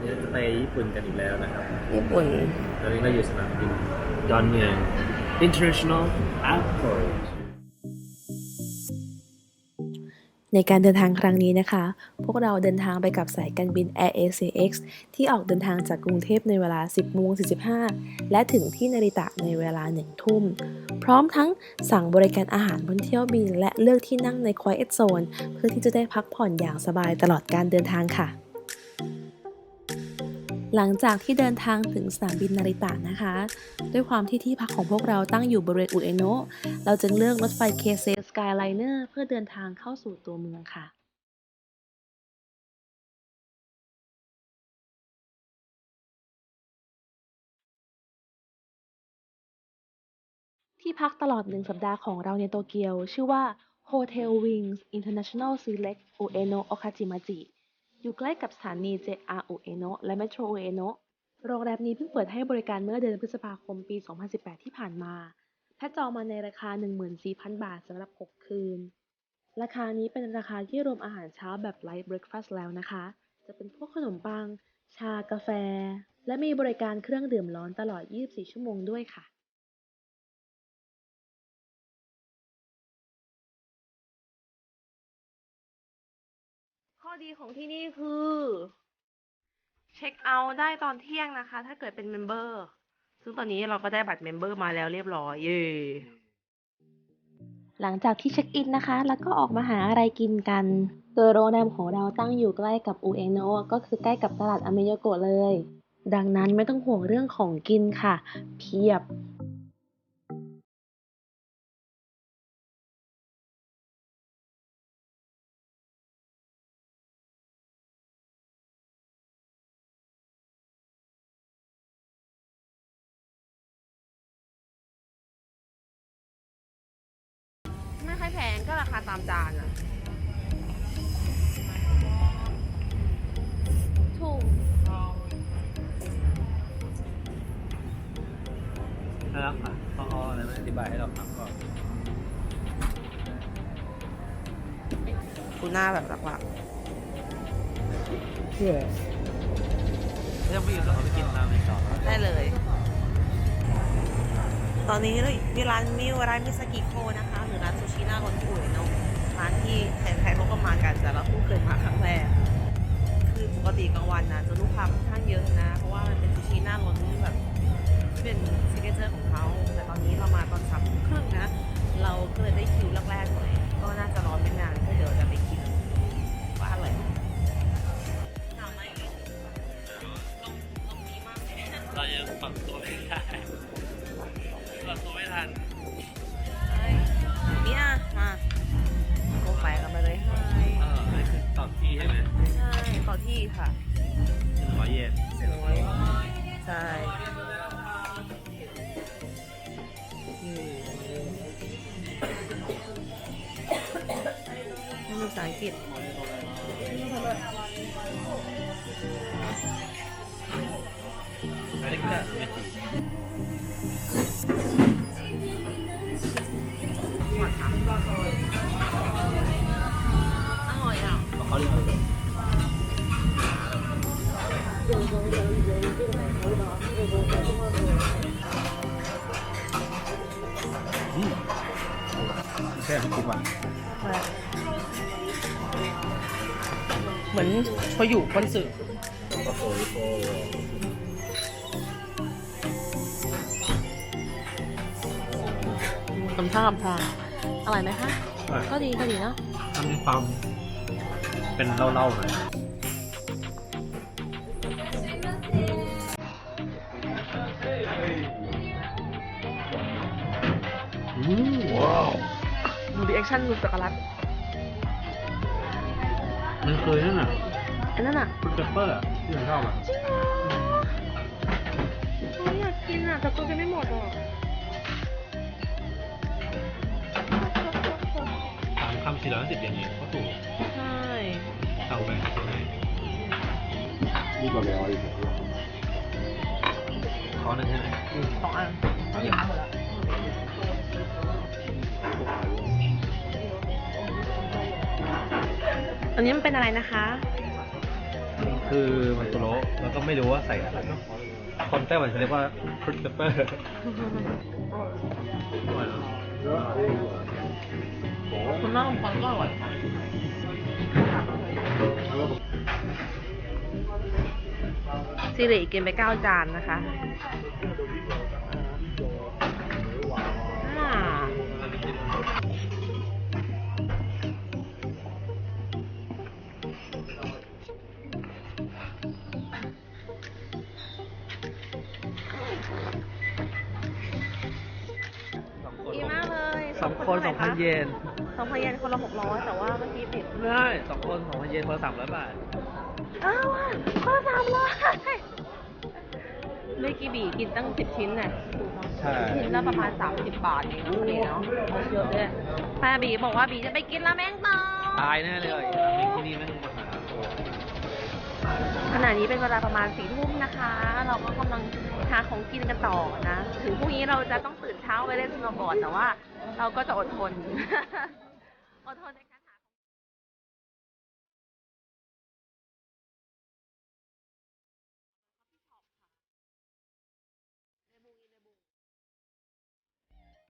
นี่จะไปญี่ปุ่นกันอีกแล้วนะครับ ญี่ปุ่น ตอนนี้เราอยู่สนามบินดอนเมือง International Airport ในการเดินทางครั้งนี้นะคะ พวกเราเดินทางไปกับสายการบิน Air Asia X ที่ออกเดินทางจากกรุงเทพในเวลา 10โมง45 และถึงที่นาริตะในเวลา 1 ทุ่ม พร้อมทั้งสั่งบริการอาหารบนเที่ยวบิน และเลือกที่นั่งใน Quiet Zone เพื่อที่จะได้พักผ่อนอย่างสบายตลอดการเดินทางค่ะ หลังจากที่เดินทางถึงสนามบินนาริตะนะคะ ด้วยความที่ที่พักของพวกเราตั้งอยู่บริเวณอุเอโนะเราจึงเลือกรถไฟเคเซสกายไลเนอร์เพื่อเดินทางเข้าสู่ตัวเมืองค่ะ ที่พักตลอดหนึ่งสัปดาห์ของเราในโตเกียว ชื่อว่า Hotel Wings International Select Ueno Okajimaji อยู่ใกล้กับสถานี JR Ueno และ Metro Ueno โรงแรมนี้เพิ่งเปิดให้บริการเมื่อเดือนพฤษภาคมปี 2018 ที่ผ่านมาถ้าจองมาในราคา 14,000 บาทสำหรับ 6 คืน ราคานี้เป็นราคาที่รวมอาหารเช้าแบบ Light Breakfast แล้วนะคะ จะเป็นพวกขนมปัง ชากาแฟ และมีบริการเครื่องดื่มร้อนตลอด 24 ชั่วโมงด้วยค่ะ ดีของที่นี่คือ เช็คเอาท์ได้ตอนเที่ยงนะคะ ถ้าเกิดเป็นเมมเบอร์ ซึ่งตอนนี้เราก็ได้บัตรเมมเบอร์มาแล้วเรียบร้อยเย่หลังจากที่เช็คอินนะคะ แล้วก็ออกมาหาอะไรกินกัน โดยโรงแรมของเราตั้งอยู่ใกล้กับอุเอโนะก็คือใกล้กับตลาดอเมโยโกะเลย ดังนั้นไม่ต้องห่วงเรื่องของกินค่ะ เพียบ ก็ราคาตามจานอะถูกนะครับค่ะพออะไรไม่อธิบายให้เราฟังก่อนทูน่าแบบหลักถ้ายังไม่อยู่เราก็ไปกินราเมงต่อ ๆได้เลย ตอนนี้เราที่ร้านมิวร้านมิสกิโคนะคะ หรือร้านซูชิหน้ารถที่อุ๋ยเนาะร้านที่ใครๆเขาก็มากันแต่เราเพิ่งเคยมาครั้งแรกคือปกติกลางวันนะจะลูกค้าค่อนข้างเยอะนะ เพราะว่ามันเป็นซูชิหน้ารถที่แบบที่เป็นซิกเนเจอร์ของเขาแต่ตอนนี้เรามาตอนสามทุ่มครึ่งนะเราก็เลยได้คิวแรกๆหน่อยก็น่าจะรอไม่นานก็เดี๋ยวจะไปกินว่าอร่อยถามอะไรอีกลงลงนี้มากเลยเรายังปรับตัวไม่ได้ ปรับตัวไม่ทันเนี่ยมาโกไปกันไปเลยให้เออนี่คือตอบที่ใช่ไหมใช่ต่อที่ค่ะหนึ่งร้อยเยนใช่นี่ภาษาอังกฤษอันนี้ก็เมจิ แค่ทุกวันเหมือนพออยู่คนสื่อก็โอยโอทำท่าทำทางอร่อยไหมคะ ก็ดีก็ดีเนาะมันมีความเป็นเล่าๆหน่อยอืมว้าว ดูดีแอคชั่นดูสจักรรัตมันเคยนั่นน่ะอันนั้นอะคุณเปเปอร์ที่ผมชอบอะจริงเหรอโอ้ยอยากกินอะแต่ตัวยังไม่หมดหรอสามคำสี่ร้อยสิบเย่างนี้ก็ถูกใช่เอาไปนี่ก็ไปเอาอีกขอหนึ่งให้หนสองอันเอาอย่าหมดแล้ว นนี้มันเป็นอะไรนะคะ คือมันโตโร่แล้วก็ไม่รู้ว่าใส่อะไรคนไต้หวันเขาเรียกว่า fruit pepper คุณน้องฟังก็อร่อยสิริกินไปเก้าจานนะคะ คนสองพันเยนสองพันเยนคนละหกร้อยแต่ว่าเมื่อกี้ติดไม่ได้สองคนสองพันเยนคนละสามร้อยบาทอ้าวคนละสามร้อยเมื่อกี้บีกินตั้งสิบชิ้นน่ะใช่ชิ้นละประมาณสามสิบบาทเองนะพอดีเนาะเยอะเลยแม่บีบอกว่าบีจะไปกินราเมงต่อตายแน่เลยราเมงที่นี่แม่งราคาโหดขณะนี้เป็นเวลาประมาณสี่ทุ่มนะคะ เราก็กำลังหาของกินกันต่อนะ ถึงพรุ่งนี้เราจะต้องตื่นเช้าไปเล่นสโนว์บอร์ดแต่ว่า เราก็จะอดทนอดทนใน